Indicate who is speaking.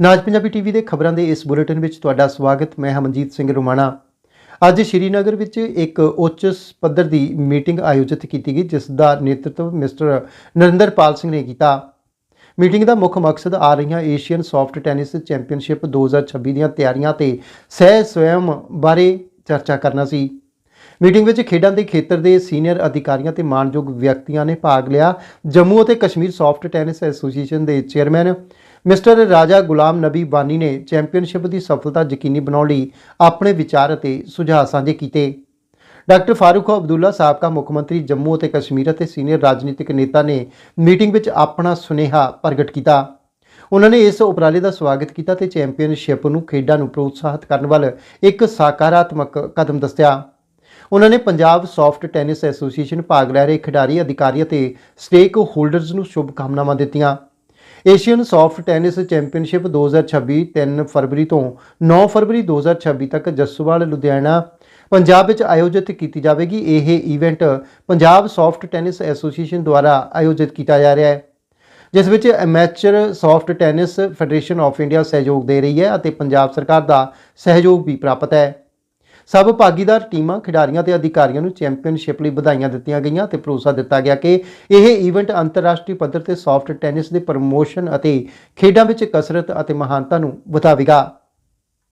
Speaker 1: ਨਾਜ Punjabi TV ਦੇ ਖਬਰਾਂ ਦੇ ਇਸ ਬੁਲੇਟਿਨ ਵਿੱਚ ਤੁਹਾਡਾ ਸਵਾਗਤ, ਮੈਂ ਹਮਨਜੀਤ ਸਿੰਘ ਰੁਮਾਣਾ। ਅੱਜ ਸ਼੍ਰੀਨਗਰ ਵਿੱਚ ਇੱਕ ਉੱਚ ਪੱਧਰ ਦੀ ਮੀਟਿੰਗ ਆਯੋਜਿਤ ਕੀਤੀ ਗਈ, ਜਿਸ ਦਾ ਨੇਤਰਤਵ ਮਿਸਟਰ ਨਰਿੰਦਰਪਾਲ ਸਿੰਘ ਨੇ ਕੀਤਾ। ਮੀਟਿੰਗ ਦਾ ਮੁੱਖ ਮਕਸਦ ਆ ਰਹੀਆਂ ਏਸ਼ੀਅਨ ਸੌਫਟ ਟੈਨਿਸ ਚੈਂਪੀਅਨਸ਼ਿਪ 2026 ਦੀਆਂ ਤਿਆਰੀਆਂ ਤੇ ਸਹਿ ਸਵੈਮ ਬਾਰੇ ਚਰਚਾ ਕਰਨਾ ਸੀ। ਮੀਟਿੰਗ ਵਿੱਚ ਖੇਡਾਂ ਦੇ ਖੇਤਰ ਦੇ ਸੀਨੀਅਰ ਅਧਿਕਾਰੀਆਂ ਤੇ ਮਾਣਯੋਗ ਵਿਅਕਤੀਆਂ ਨੇ ਭਾਗ ਲਿਆ। ਜੰਮੂ ਅਤੇ ਕਸ਼ਮੀਰ ਸੌਫਟ ਟੈਨਿਸ ਐਸੋਸੀਏਸ਼ਨ ਦੇ ਚੇਅਰਮੈਨ ਮਿਸਟਰ ਰਾਜਾ ਗੁਲਾਮ ਨਬੀ ਬਾਨੀ ਨੇ ਚੈਂਪੀਅਨਸ਼ਿਪ ਦੀ ਸਫਲਤਾ ਯਕੀਨੀ ਬਣਾਉਣ ਲਈ ਆਪਣੇ ਵਿਚਾਰ ਅਤੇ ਸੁਝਾਅ ਸਾਂਝੇ ਕੀਤੇ। ਡਾਕਟਰ ਫਾਰੂਕ ਅਬਦੁੱਲਾ ਸਾਬਕਾ ਮੁੱਖ ਮੰਤਰੀ ਜੰਮੂ ਅਤੇ ਕਸ਼ਮੀਰ ਅਤੇ ਸੀਨੀਅਰ ਰਾਜਨੀਤਿਕ ਨੇਤਾ ਨੇ ਮੀਟਿੰਗ ਵਿੱਚ ਆਪਣਾ ਸੁਨੇਹਾ ਪ੍ਰਗਟ ਕੀਤਾ। ਉਹਨਾਂ ਨੇ ਇਸ ਉਪਰਾਲੇ ਦਾ ਸਵਾਗਤ ਕੀਤਾ ਤੇ ਚੈਂਪੀਅਨਸ਼ਿਪ ਨੂੰ ਖੇਡਾਂ ਨੂੰ ਪ੍ਰੋਤਸਾਹਿਤ ਕਰਨ ਵੱਲ ਇੱਕ ਸਕਾਰਾਤਮਕ ਕਦਮ ਦੱਸਿਆ। ਉਹਨਾਂ ਨੇ ਪੰਜਾਬ ਸੌਫਟ ਟੈਨਿਸ ਐਸੋਸੀਏਸ਼ਨ ਭਾਗ ਲੈ ਰਹੇ ਖਿਡਾਰੀ, ਅਧਿਕਾਰੀ ਅਤੇ ਸਟੇਕ ਹੋਲਡਰਜ਼ ਨੂੰ ਸ਼ੁਭ ਕਾਮਨਾਵਾਂ ਦਿੱਤੀਆਂ। ਏਸ਼ੀਅਨ ਸੌਫਟ ਟੈਨਿਸ ਚੈਂਪੀਅਨਸ਼ਿਪ 2026 3 ਫਰਵਰੀ ਤੋਂ 9 ਫਰਵਰੀ 2026 ਤੱਕ ਜੱਸੂਵਾਲ, ਲੁਧਿਆਣਾ, ਪੰਜਾਬ ਵਿੱਚ ਆਯੋਜਿਤ ਕੀਤੀ ਜਾਵੇਗੀ। ਇਹ event Punjab soft tennis association ਦੁਆਰਾ ਆਯੋਜਿਤ ਕੀਤਾ ਜਾ ਰਿਹਾ ਹੈ, ਜਿਸ ਵਿੱਚ amateur soft tennis federation of India ਸਹਿਯੋਗ ਦੇ ਰਹੀ ਹੈ ਅਤੇ ਪੰਜਾਬ ਸਰਕਾਰ ਦਾ ਸਹਿਯੋਗ ਵੀ ਪ੍ਰਾਪਤ ਹੈ। ਸਭ ਭਾਗੀਦਾਰ ਟੀਮਾਂ, ਖਿਡਾਰੀਆਂ ਤੇ ਅਧਿਕਾਰੀਆਂ ਨੂੰ ਚੈਂਪੀਅਨਸ਼ਿਪ ਲਈ ਵਧਾਈਆਂ ਦਿੱਤੀਆਂ ਗਈਆਂ ਤੇ ਭਰੋਸਾ ਦਿੱਤਾ ਗਿਆ ਕਿ ਇਹ ਈਵੈਂਟ ਅੰਤਰਰਾਸ਼ਟਰੀ ਪੱਧਰ ਤੇ ਸੌਫਟ ਟੈਨਿਸ ਦੇ ਪ੍ਰਮੋਸ਼ਨ ਅਤੇ ਖੇਡਾਂ ਵਿੱਚ ਕਸਰਤ ਅਤੇ ਮਹਾਨਤਾ ਨੂੰ ਵਧਾਵੇਗਾ।